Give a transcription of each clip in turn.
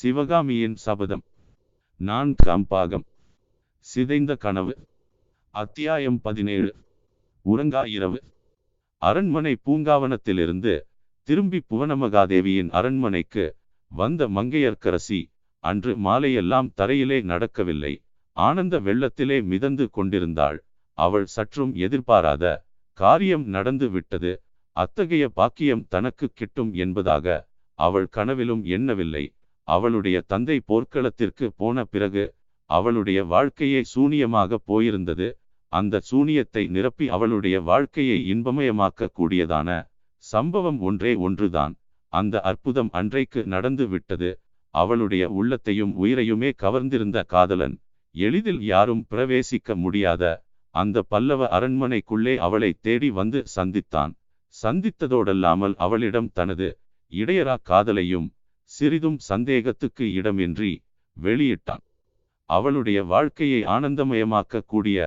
சிவகாமியின் சபதம். நான்காம் பாகம் சிதைந்த கனவு. அத்தியாயம் பதினேழு. உறங்கா இரவு. அரண்மனை பூங்காவனத்திலிருந்து திரும்பி புவனமகாதேவியின் அரண்மனைக்கு வந்த மங்கையர்க்கரசி அன்று மாலையெல்லாம் தரையிலே நடக்கவில்லை. ஆனந்த வெள்ளத்திலே மிதந்து கொண்டிருந்தாள். அவள் சற்றும் எதிர்பாராத காரியம் நடந்து விட்டது. அத்தகைய பாக்கியம் தனக்கு கிட்டும் என்பதாக அவள் கனவிலும் எண்ணவில்லை. அவளுடைய தந்தை போர்க்களத்திற்கு போன பிறகு அவளுடைய வாழ்க்கையே சூனியமாக போயிருந்தது. அந்த சூனியத்தை நிரப்பி அவளுடைய வாழ்க்கையை இன்பமயமாக்க கூடியதான சம்பவம் ஒன்றே ஒன்றுதான். அந்த அற்புதம் அன்றைக்கு நடந்து விட்டது. அவளுடைய உள்ளத்தையும் உயிரையுமே கவர்ந்திருந்த காதலன் எளிதில் யாரும் பிரவேசிக்க முடியாத அந்த பல்லவ அரண்மனைக்குள்ளே அவளை தேடி வந்து சந்தித்தான். சந்தித்ததோடல்லாமல் அவளிடம் தனது இடையரா காதலையும் சிறிதும் சந்தேகத்துக்கு இடமின்றி வெளியிட்டான். அவளுடைய வாழ்க்கையை ஆனந்தமயமாக்க கூடிய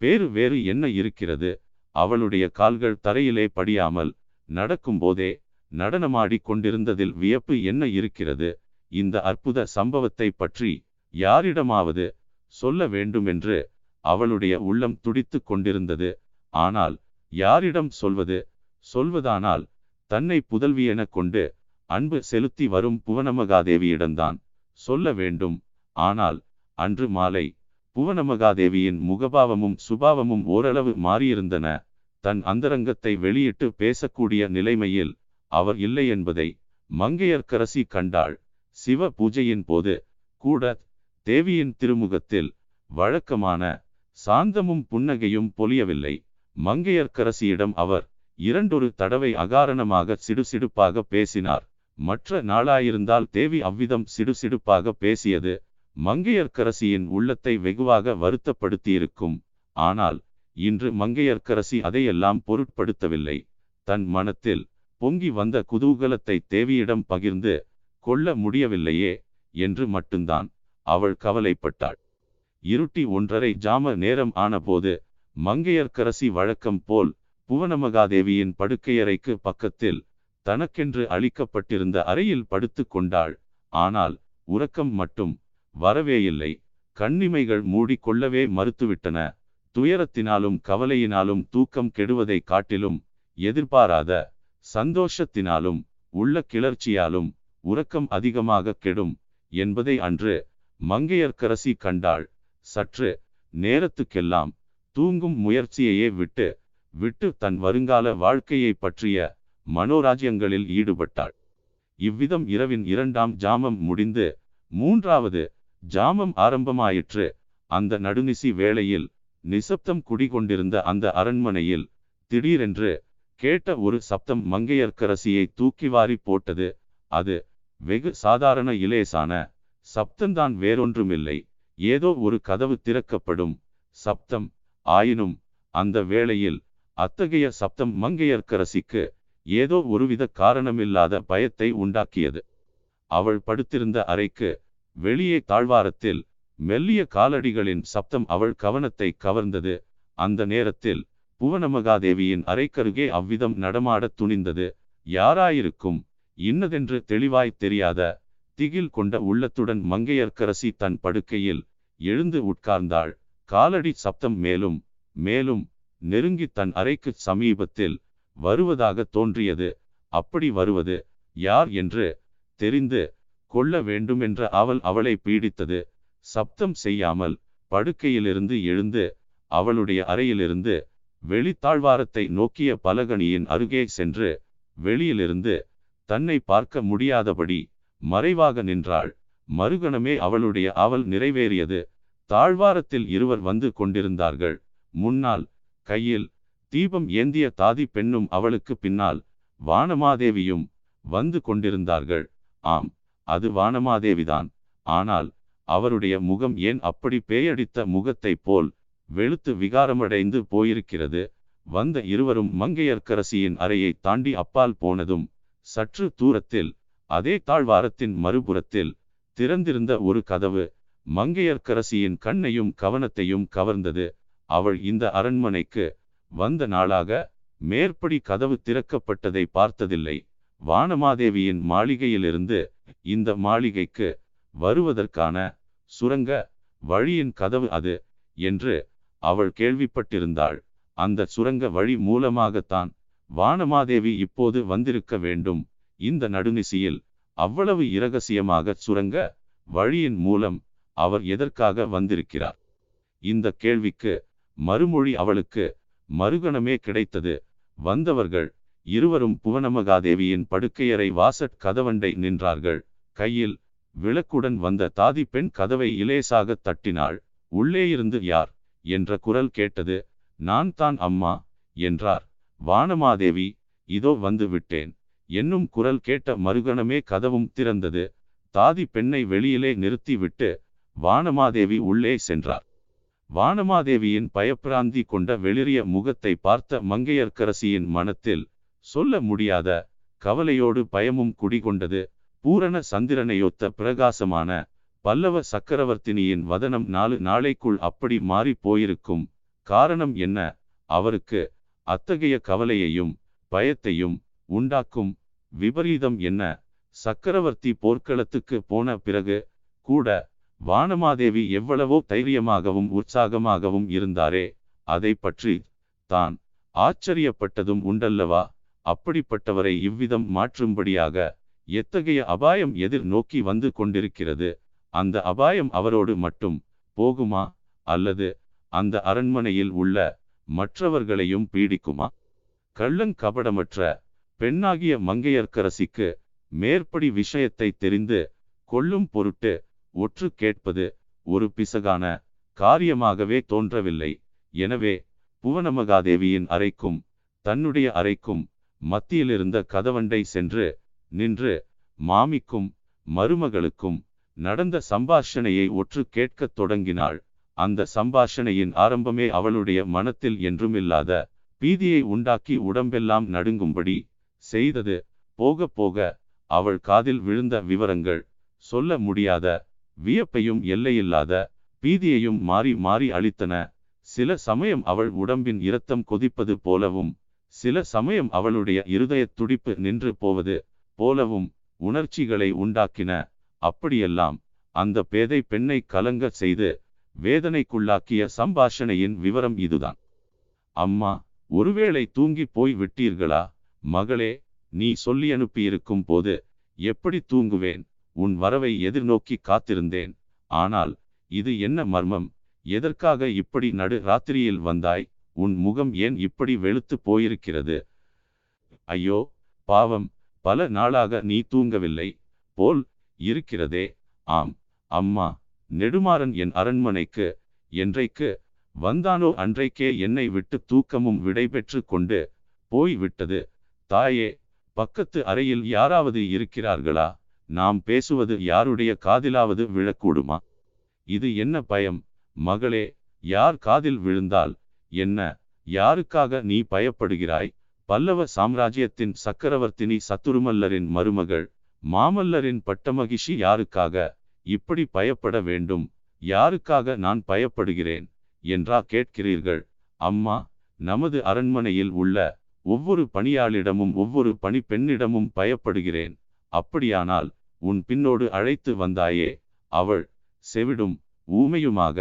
வேறு என்ன இருக்கிறது? அவளுடைய கால்கள் தரையிலே படியாமல் நடக்கும்போதே நடனமாடி கொண்டிருந்ததில் வியப்பு என்ன இருக்கிறது? இந்த அற்புத சம்பவத்தை பற்றி யாரிடமாவது சொல்ல வேண்டுமென்று அவளுடைய உள்ளம் துடித்து கொண்டிருந்தது. ஆனால் யாரிடம் சொல்வது சொல்வதானால் தன்னை புதல்வியென கொண்டு அன்பு செலுத்தி வரும் புவனமகாதேவியிடம்தான் சொல்ல வேண்டும். ஆனால் அன்று மாலை புவனமகாதேவியின் முகபாவமும் சுபாவமும் ஓரளவு மாறியிருந்தன. தன் அந்தரங்கத்தை வெளியிட்டு பேசக்கூடிய நிலைமையில் அவர் இல்லை என்பதை மங்கையர்க்கரசி கண்டாள். சிவ பூஜையின் போது கூட தேவியின் திருமுகத்தில் வழக்கமான சாந்தமும் புன்னகையும் பொலியவில்லை மங்கையர்க்கரசியிடம் அவர் இரண்டொரு தடவை அகாரணமாக சிடுசிடுப்பாக பேசினார். மற்ற நாளாயிருந்தால் தேவி அவ்விதம் சிடுசிடுப்பாக பேசியது மங்கையர்க்கரசியின் உள்ளத்தை வெகுவாக வருத்தப்படுத்தியிருக்கும். ஆனால் இன்று மங்கையர்க்கரசி அதையெல்லாம் பொருட்படுத்தவில்லை. தன் மனத்தில் பொங்கி வந்த குதூகலத்தை தேவியிடம் பகிர்ந்து கொள்ள முடியவில்லையே என்று மட்டும்தான் அவள் கவலைப்பட்டாள். இருட்டி ஒன்றரை ஜாம நேரம் ஆனபோது மங்கையர்க்கரசி வழக்கம் போல் புவனமகாதேவியின் படுக்கையறைக்கு பக்கத்தில் தனக்கென்று அளிக்கப்பட்டிருந்த அறையில் படுத்து கொண்டாள். ஆனால் உறக்கம் மட்டும் வரவேயில்லை. கண்ணிமைகள் மூடிக்கொள்ளவே மறுத்துவிட்டன. துயரத்தினாலும் கவலையினாலும் தூக்கம் கெடுவதை காட்டிலும் எதிர்பாராத சந்தோஷத்தினாலும் உள்ள கிளர்ச்சியாலும் உறக்கம் அதிகமாக கெடும் என்பதை அன்று மங்கையர்க்கரசி கண்டாள். சற்று நேரத்துக்கெல்லாம் தூங்கும் முயற்சியையே விட்டு விட்டு தன் வருங்கால வாழ்க்கையை பற்றிய மனோராஜ்யங்களில் ஈடுபட்டாள். இவ்விதம் இரவின் இரண்டாம் ஜாமம் முடிந்து மூன்றாவது ஜாமம் ஆரம்பமாயிற்று. அந்த நடுநிசி வேளையில் நிசப்தம் குடிகொண்டிருந்த அந்த அரண்மனையில் திடீரென்று கேட்ட ஒரு சப்தம் மங்கையர்க்கரசியை தூக்கி வாரி போட்டது. அது வெகு சாதாரண இலேசான சப்தம்தான் வேறொன்றுமில்லை. ஏதோ ஒரு கதவு திறக்கப்படும் சப்தம். ஆயினும் அந்த வேளையில் அத்தகைய சப்தம் மங்கையர்க்கரசிக்கு ஏதோ ஒருவித காரணமில்லாத பயத்தை உண்டாக்கியது. அவள் படுத்திருந்த அறைக்கு வெளியே தாழ்வாரத்தில் மெல்லிய காலடிகளின் சப்தம் அவள் கவனத்தை கவர்ந்தது. அந்த நேரத்தில் புவனமகாதேவியின் அறைக்கருகே அவ்விதம் நடமாடத் துணிந்தது. யாராயிருக்கும்? இன்னதென்று தெளிவாய் தெரியாத திகில் கொண்ட உள்ளத்துடன் மங்கையர்க்கரசி தன் படுக்கையில் எழுந்து உட்கார்ந்தாள். காலடி சப்தம் மேலும் மேலும் நெருங்கி தன் அறைக்கு சமீபத்தில் வருவதாக தோன்றியது. அப்படி வருவது யார் என்று தெரிந்து கொள்ள வேண்டுமென்ற அவள் அவளை பீடித்தது. சப்தம் செய்யாமல் படுக்கையிலிருந்து எழுந்து அவளுடைய அறையிலிருந்து வெளித்தாழ்வாரத்தை நோக்கிய பலகணியின் அருகே சென்று வெளியிலிருந்து தன்னை பார்க்க முடியாதபடி மறைவாக நின்றாள். மறுகணமே அவளுடைய அவள் நிறைவேறியது. தாழ்வாரத்தில் இருவர் வந்து கொண்டிருந்தார்கள். முன்னால் கையில் தீபம் ஏந்திய தாதி பெண்ணும் அவளுக்கு பின்னால் வானமாதேவியும் வந்து கொண்டிருந்தார்கள். ஆம் அது வானமாதேவிதான். ஆனால் அவருடைய முகம் ஏன் அப்படி பேயடித்த முகத்தைப் போல் வெளுத்து விகாரமடைந்து போயிருக்கிறது? வந்த இருவரும் மங்கையர்க்கரசியின் அறையை தாண்டி அப்பால் போனதும் சற்று தூரத்தில் அதே தாழ்வாரத்தின் மறுபுறத்தில் திறந்திருந்த ஒரு கதவு மங்கையர்க்கரசியின் கண்ணையும் கவனத்தையும் கவர்ந்தது. அவள் இந்த அரண்மனைக்கு வந்த நாளாக மேற்படி கதவு திறக்கப்பட்டதை பார்த்ததில்லை. வானமாதேவியின் மாளிகையிலிருந்து இந்த மாளிகைக்கு வருவதற்கான சுரங்க வழியின் கதவு அது என்று அவள் கேள்விப்பட்டிருந்தாள். அந்த சுரங்க வழி மூலமாகத்தான் வானமாதேவி இப்போது வந்திருக்க வேண்டும். இந்த நடுநிசியில் அவ்வளவு இரகசியமாக சுரங்க வழியின் மூலம் அவர் எதற்காக வந்திருக்கிறார்? இந்த கேள்விக்கு மறுமொழி அவளுக்கு மறுகணமே கிடைத்தது. வந்தவர்கள் இருவரும் புவனமகாதேவியின் படுக்கையறை வாசற் கதவண்டை நின்றார்கள். கையில் விளக்குடன் வந்த தாதி பெண் கதவை இலேசாக தட்டினாள். உள்ளே இருந்து யார்? என்ற குரல் கேட்டது. நான் தான் அம்மா என்றார். வானமாதேவி இதோ வந்து விட்டேன். என்னும் குரல் கேட்ட மறுகணமே கதவும் திறந்தது. தாதி பெண்ணை வெளியிலே நிறுத்திவிட்டு வானமாதேவி உள்ளே சென்றார். வானமாதேவியின் பயப்பிராந்தி கொண்ட வெளிரிய முகத்தை பார்த்த மங்கையர்க்கரசியின் மனத்தில் சொல்ல முடியாத கவலையோடு பயமும் குடிகொண்டது. பூரண சந்திரனையொத்த பிரகாசமான பல்லவ சக்கரவர்த்தினியின் வதனம் நாலு நாளைக்குள் அப்படி மாறி போயிருக்கும் காரணம் என்ன? அவருக்கு அத்தகைய கவலையையும் பயத்தையும் உண்டாக்கும் விபரீதம் என்ன? சக்கரவர்த்தி போர்க்களத்துக்கு போன பிறகு கூட வானமாதேவி எவ்வளவோ தைரியமாகவும் உற்சாகமாகவும் இருந்தாரே அதை பற்றி தான் ஆச்சரியப்பட்டதும் உண்டல்லவா? அப்படிப்பட்டவரை இவ்விதம் மாற்றும்படியாக எத்தகைய அபாயம் எதிர் நோக்கி வந்து கொண்டிருக்கிறது? அந்த அபாயம் அவரோடு மட்டும் போகுமா? அல்லது அந்த அரண்மனையில் உள்ள மற்றவர்களையும் பீடிக்குமா? கள்ளங்கபடமற்ற பெண்ணாகிய மங்கையர்க்கரசிக்கு மேற்படி விஷயத்தை தெரிந்து கொள்ளும் பொருட்டு ஒற்று கேட்பது ஒரு பிசகான காரியமாகவே தோன்றவில்லை. எனவே புவனமகாதேவியின் அறைக்கும் தன்னுடைய அறைக்கும் மத்தியிலிருந்த கதவண்டை சென்று நின்று மாமிக்கும் மருமகளுக்கும் நடந்த சம்பாஷணையை ஒற்று கேட்கத் தொடங்கினாள். அந்த சம்பாஷணையின் ஆரம்பமே அவளுடைய மனத்தில் என்றுமில்லாத பீதியை உண்டாக்கி உடம்பெல்லாம் நடுங்கும்படி செய்தது. போக போக அவள் காதில் விழுந்த விவரங்கள் சொல்ல முடியாத வியப்பையும் எல்லையில்லாத பீதியையும் மாறி மாறி அளித்தன. சில சமயம் அவள் உடம்பின் இரத்தம் கொதிப்பது போலவும் சில சமயம் அவளுடைய இருதய துடிப்பு நின்று போவது போலவும் உணர்ச்சிகளை உண்டாக்கின. அப்படியெல்லாம் அந்த பேதை பெண்ணை கலங்க செய்து வேதனைக்குள்ளாக்கிய சம்பாஷணையின் விவரம் இதுதான். அம்மா ஒருவேளை தூங்கி போய் விட்டீர்களா? மகளே நீ சொல்லி அனுப்பியிருக்கும் போது எப்படி தூங்குவேன்? உன் வரவை எதிர்நோக்கி காத்திருந்தேன். ஆனால் இது என்ன மர்மம்? எதற்காக இப்படி நடு ராத்திரியில் வந்தாய்? உன் முகம் ஏன் இப்படி வெளுத்து போயிருக்கிறது? ஐயோ பாவம். பல நாளாக நீ தூங்கவில்லை போல் இருக்கிறதே. ஆம் அம்மா நெடுமாறன் என் அரண்மனைக்கு என்றைக்கு வந்தானோ அன்றைக்கே என்னை விட்டு தூக்கமும் விடைபெற்று கொண்டு போய் விட்டது தாயே பக்கத்து அறையில் யாராவது இருக்கிறார்களா? நாம் பேசுவது யாருடைய காதிலாவது விழக்கூடுமா? இது என்ன பயம்? மகளே யார் காதில் விழுந்தால் என்ன? யாருக்காக நீ பயப்படுகிறாய்? பல்லவ சாம்ராஜ்யத்தின் சக்கரவர்த்தினி சத்துருமல்லரின் மருமகள் மாமல்லரின் பட்டமகிஷி யாருக்காக இப்படி பயப்பட வேண்டும்? யாருக்காக நான் பயப்படுகிறேன்? என்றா கேட்கிறீர்கள். அம்மா நமது அரண்மனையில் உள்ள ஒவ்வொரு பணியாளிடமும் ஒவ்வொரு பணிப்பெண்ணிடமும் பயப்படுகிறேன். அப்படியானால் உன் பின்னோடு அழைத்து வந்தாயே அவள் செவிடும் ஊமையுமாக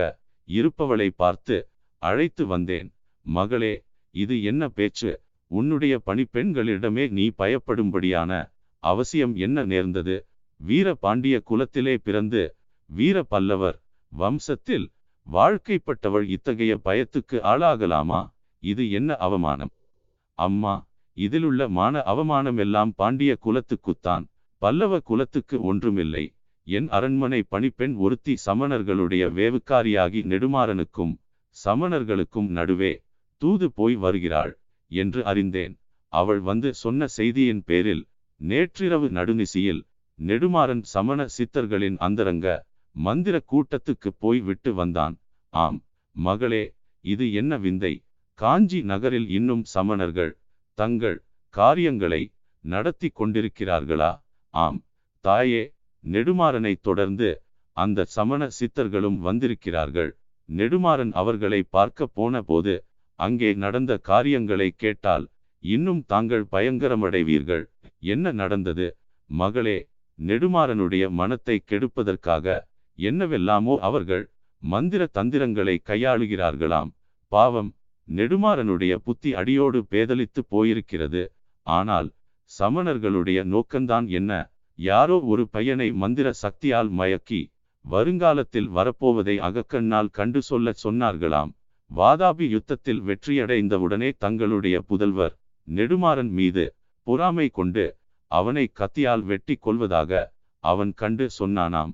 இருப்பவளை பார்த்து அழைத்து வந்தேன். மகளே இது என்ன பேச்சு? உன்னுடைய பணிப்பெண்களிடமே நீ பயப்படும்படியான அவசியம் என்ன நேர்ந்தது? வீர பாண்டிய குலத்திலே பிறந்து வீர பல்லவர் வம்சத்தில் வாழ்க்கைப்பட்டவள் இத்தகைய பயத்துக்கு ஆளாகலாமா? இது என்ன அவமானம்? அம்மா இதிலுள்ள மான அவமானம் எல்லாம் பாண்டிய குலத்துக்குத்தான். பல்லவ குலத்துக்கு ஒன்றுமில்லை. என் அரண்மனை பணிப்பெண் ஒருத்தி சமணர்களுடைய வேவுக்காரியாகி நெடுமாறனுக்கும் சமணர்களுக்கும் நடுவே தூது போய் வருகிறாள் என்று அறிந்தேன். அவள் வந்து சொன்ன செய்தியின் பேரில் நேற்றிரவு நடுநிசியில் நெடுமாறன் சமண சித்தர்களின் அந்தரங்க மந்திர கூட்டத்துக்கு போய் விட்டு வந்தான். ஆம் மகளே இது என்ன விந்தை? காஞ்சி நகரில் இன்னும் சமணர்கள் தங்கள் காரியங்களை நடத்தி கொண்டிருக்கிறார்களா? ஆம் தாயே நெடுமாறனை தொடர்ந்து அந்த சமண சித்தர்களும் வந்திருக்கிறார்கள். நெடுமாறன் அவர்களை பார்க்க போன போது அங்கே நடந்த காரியங்களை கேட்டால் இன்னும் தாங்கள் பயங்கரமடைவீர்கள். என்ன நடந்தது? மகளே நெடுமாறனுடைய மனத்தை கெடுப்பதற்காக என்னவெல்லாமோ அவர்கள் மந்திர தந்திரங்களை கையாளுகிறார்களாம். பாவம் நெடுமாறனுடைய புத்தி அடியோடு பேதலித்து போயிருக்கிறது. ஆனால் சமணர்களுடைய நோக்கம்தான் என்ன? யாரோ ஒரு பையனை மந்திர சக்தியால் மயக்கி வருங்காலத்தில் வரப்போவதை அகக்கண்ணால் கண்டு சொல்லச் சொன்னார்களாம். வாதாபி யுத்தத்தில் வெற்றியடைந்தவுடனே தங்களுடைய புதல்வர் நெடுமாறன் மீது பொறாமை கொண்டு அவனை கத்தியால் வெட்டி கொள்வதாக அவன் கண்டு சொன்னானாம்.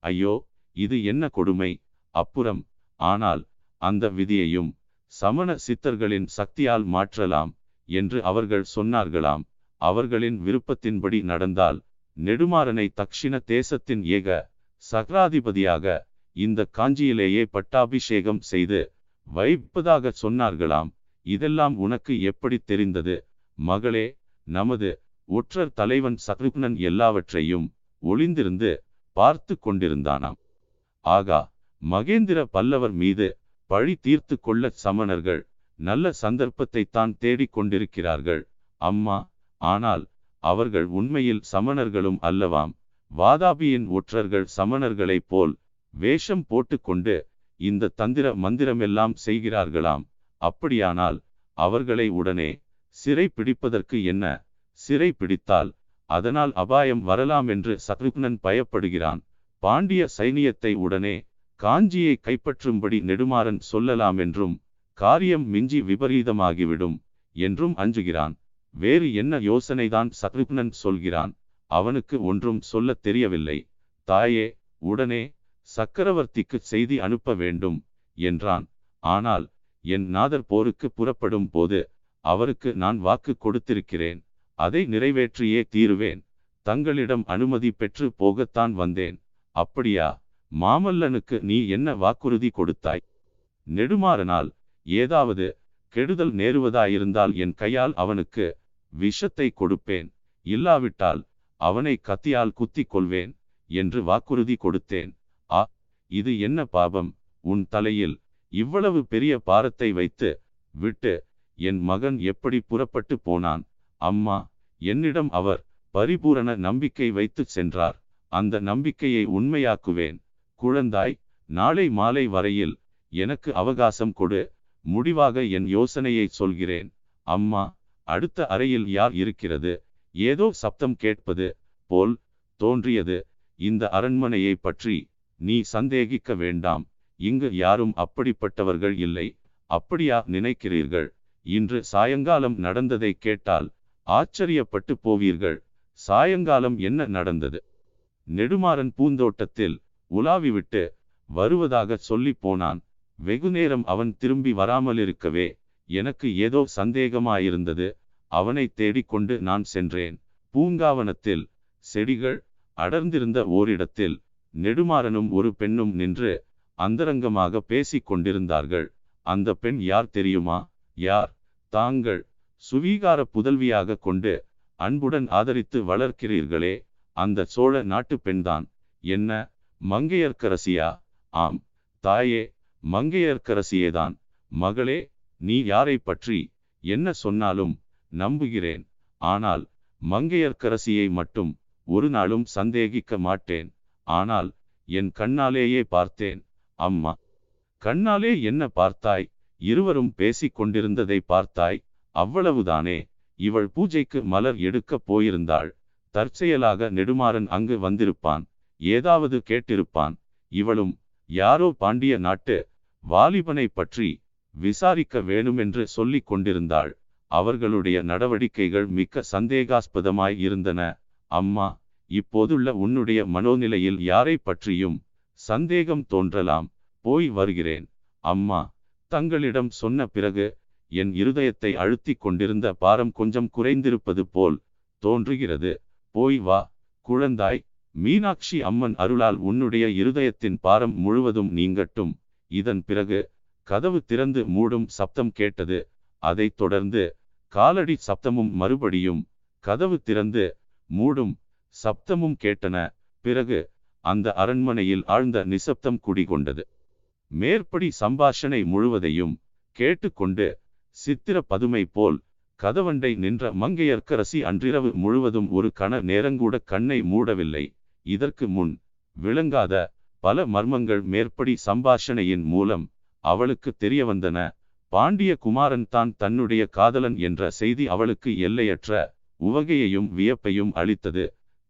ஐயோ இது என்ன கொடுமை? அப்புறம் ஆனால் அந்த விதியையும் சமண சித்தர்களின் சக்தியால் மாற்றலாம். என்று அவர்கள் சொன்னார்களாம். அவர்களின் விருப்பத்தின்படி நடந்தால் நெடுமாறனை தக்ஷிண தேசத்தின் ஏக சக்ராதிபதியாக இந்த காஞ்சியிலேயே பட்டாபிஷேகம் செய்து வைப்பதாக சொன்னார்களாம். இதெல்லாம் உனக்கு எப்படி தெரிந்தது? மகளே நமது ஒற்றர் தலைவன் சத்ருக்னன் எல்லாவற்றையும் ஒளிந்திருந்து பார்த்து கொண்டிருந்தானாம். ஆகா மகேந்திர பல்லவர் மீது பழி தீர்த்து கொள்ள சமணர்கள் நல்ல சந்தர்ப்பத்தை தான் தேடிக் கொண்டிருக்கிறார்கள். அம்மா ஆனால் அவர்கள் உண்மையில் சமணர்களும் அல்லவாம். வாதாபியின் ஒற்றர்கள் சமணர்களைப் போல் வேஷம் போட்டுக்கொண்டு இந்த தந்திர மந்திரமெல்லாம் செய்கிறார்களாம். அப்படியானால் அவர்களை உடனே சிறை பிடிப்பதற்கு என்ன? சிறை பிடித்தால் அதனால் அபாயம் வரலாம் என்று சத்ருக்னன் பயப்படுகிறான். பாண்டிய சைனியத்தை உடனே காஞ்சியை கைப்பற்றும்படி நெடுமாறன் சொல்லலாம் என்றும் காரியம் மிஞ்சி விபரீதமாகிவிடும் என்றும் அஞ்சுகிறான். வேறு என்ன யோசனைதான் சத்ருக்னன் சொல்கிறான்? அவனுக்கு ஒன்றும் சொல்லத் தெரியவில்லை. தாயே உடனே சக்கரவர்த்திக்கு செய்தி அனுப்ப வேண்டும் என்றான். ஆனால் என் நாதர் போருக்கு புறப்படும் போது அவருக்கு நான் வாக்கு கொடுத்திருக்கிறேன். அதை நிறைவேற்றியே தீருவேன். தங்களிடம் அனுமதி பெற்று போகத்தான் வந்தேன். அப்படியா? மாமல்லனுக்கு நீ என்ன வாக்குறுதி கொடுத்தாய்? நெடுமாறனால் ஏதாவது கெடுதல் நேருவதாயிருந்தால் என் கையால் அவனுக்கு விஷத்தை கொடுப்பேன். இல்லாவிட்டால் அவனை கத்தியால் குத்திக் கொள்வேன் என்று வாக்குறுதி கொடுத்தேன். ஆ இது என்ன பாபம்? உன் தலையில் இவ்வளவு பெரிய பாரத்தை வைத்து விட்டு என் மகன் எப்படி புறப்பட்டு போனான்? அம்மா என்னிடம் அவர் பரிபூரண நம்பிக்கை வைத்து சென்றார். அந்த நம்பிக்கையை உண்மையாக்குவேன். குழந்தாய் நாளை மாலை வரையில் எனக்கு அவகாசம் கொடு. முடிவாக என் யோசனையை சொல்கிறேன். அம்மா அடுத்த அறையில் யார் இருக்கிறது? ஏதோ சப்தம் கேட்பது போல் தோன்றியது. இந்த அரண்மனையை பற்றி நீ சந்தேகிக்க வேண்டாம். இங்கு யாரும் அப்படிப்பட்டவர்கள் இல்லை. அப்படியா நினைக்கிறீர்கள்? இன்று சாயங்காலம் நடந்ததை கேட்டால் ஆச்சரியப்பட்டு போவீர்கள். சாயங்காலம் என்ன நடந்தது? நெடுமாறன் பூந்தோட்டத்தில் உலாவிவிட்டு வருவதாக சொல்லி போனான். வெகுநேரம் அவன் திரும்பி வராமலிருக்கவே எனக்கு ஏதோ சந்தேகமாயிருந்தது. அவனை தேடிக்கொண்டு நான் சென்றேன். பூங்காவனத்தில் செடிகள் அடர்ந்திருந்த ஓரிடத்தில் நெடுமாறனும் ஒரு பெண்ணும் நின்று அந்தரங்கமாக பேசிக் கொண்டிருந்தார்கள் அந்த பெண் யார் தெரியுமா? யார்? தாங்கள் சுவீகார புதல்வியாக கொண்டு அன்புடன் ஆதரித்து வளர்க்கிறீர்களே. அந்த சோழ நாட்டு பெண்தான். என்ன? மங்கையர்க்கரசியா? ஆம். தாயே மங்கையர்க்கரசியேதான். மகளே நீ யாரை பற்றி என்ன சொன்னாலும் நம்புகிறேன். ஆனால் மங்கையர்க்கரசியை மட்டும் ஒரு நாளும் சந்தேகிக்க மாட்டேன். ஆனால் என் கண்ணாலேயே பார்த்தேன். அம்மா கண்ணாலே என்ன பார்த்தாய்? இருவரும் பேசிக் கொண்டிருந்ததை பார்த்தாய். அவ்வளவுதானே. இவள் பூஜைக்கு மலர் எடுக்கப் போயிருந்தாள். தற்செயலாக நெடுமாறன் அங்கு வந்திருப்பான். ஏதாவது கேட்டிருப்பான். இவளும் யாரோ பாண்டிய நாட்டு வாலிபனை பற்றி விசாரிக்க வேணுமென்று சொல்லிக் கொண்டிருந்தாள். அவர்களுடைய நடவடிக்கைகள் மிக்க சந்தேகாஸ்பதமாய் இருந்தன. அம்மா இப்போதுள்ள உன்னுடைய மனோநிலையில் யாரை பற்றியும் சந்தேகம் தோன்றலாம். போய் வருகிறேன். அம்மா தங்களிடம் சொன்ன பிறகு என் இருதயத்தை அழுத்திக் கொண்டிருந்த பாரம் கொஞ்சம் குறைந்திருப்பது போல் தோன்றுகிறது. போய் வா குழந்தாய். மீனாட்சி அம்மன் அருளால் உன்னுடைய இருதயத்தின் பாரம் முழுவதும் நீங்கட்டும். இதன் பிறகு கதவு திறந்து மூடும் சப்தம் கேட்டது. அதைத் தொடர்ந்து காலடி சப்தமும் மறுபடியும் கதவு திறந்து மூடும் சப்தமும் கேட்டன. பிறகு அந்த அரண்மனையில் ஆழ்ந்த நிசப்தம் குடிகொண்டது. மேற்படி சம்பாஷணை முழுவதையும் கேட்டுக்கொண்டு சித்திர பதுமை போல் கதவண்டை நின்ற மங்கையர்க்கரசி அன்றிரவு முழுவதும் ஒரு கண நேரங்கூட கண்ணை மூடவில்லை. இதற்கு முன் விளங்காத பல மர்மங்கள் மேற்படி சம்பாஷணையின் மூலம் அவளுக்கு தெரிய வந்தன பாண்டிய குமாரன் தான் தன்னுடைய காதலன் என்ற செய்தி அவளுக்கு எல்லையற்ற உவகையையும் வியப்பையும் அளித்தது.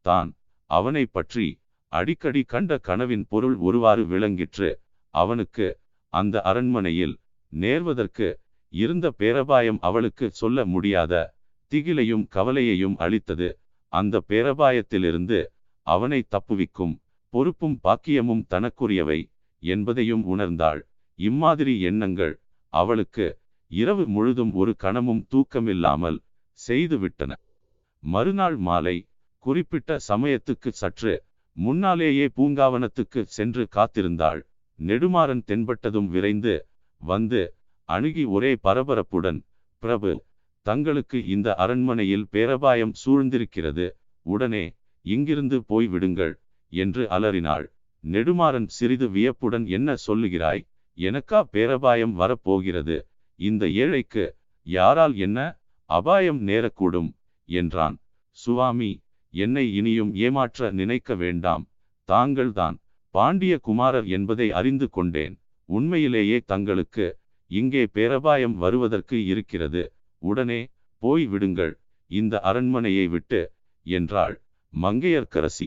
தான் அவனை பற்றி அடிக்கடி கண்ட கனவின் பொருள் ஒருவாறு விளங்கிற்று. அவனுக்கு அந்த அரண்மனையில் நேர்வதற்கு இருந்த பேரபாயம் அவளுக்கு சொல்ல முடியாத திகிலையும் கவலையையும் அளித்தது. அந்த பேரபாயத்திலிருந்து அவனை தப்புவிக்கும் பொறுப்பும் பாக்கியமும் தனக்குரியவை என்பதையும் உணர்ந்தாள். இம்மாதிரி எண்ணங்கள் அவளுக்கு இரவு முழுதும் ஒரு கணமும் தூக்கமில்லாமல் செய்துவிட்டன மறுநாள் மாலை குறிப்பிட்ட சமயத்துக்கு சற்று முன்னாலேயே பூங்காவனத்துக்கு சென்று காத்திருந்தாள். நெடுமாறன் தென்பட்டதும் விரைந்து வந்து அணுகி ஒரே பரபரப்புடன் பிரபு தங்களுக்கு இந்த அரண்மனையில் பேரபாயம் சூழ்ந்திருக்கிறது. உடனே இங்கிருந்து போய் விடுங்கள் என்று அலறினாள். நெடுமாறன் சிறிது வியப்புடன் என்ன சொல்லுகிறாய்? எனக்கா பேரபாயம் வரப்போகிறது. இந்த ஏழைக்கு யாரால் என்ன அபாயம் நேரக்கூடும்? என்றான். சுவாமி என்னை இனியும் ஏமாற்ற நினைக்க வேண்டாம். தாங்கள்தான். பாண்டிய குமாரர் என்பதை அறிந்து கொண்டேன். உண்மையிலேயே தங்களுக்கு இங்கே பேரபாயம் வருவதற்கு இருக்கிறது. உடனே போய் விடுங்கள். இந்த அரண்மனையை விட்டு என்றாள் மங்கையர்க்கரசி.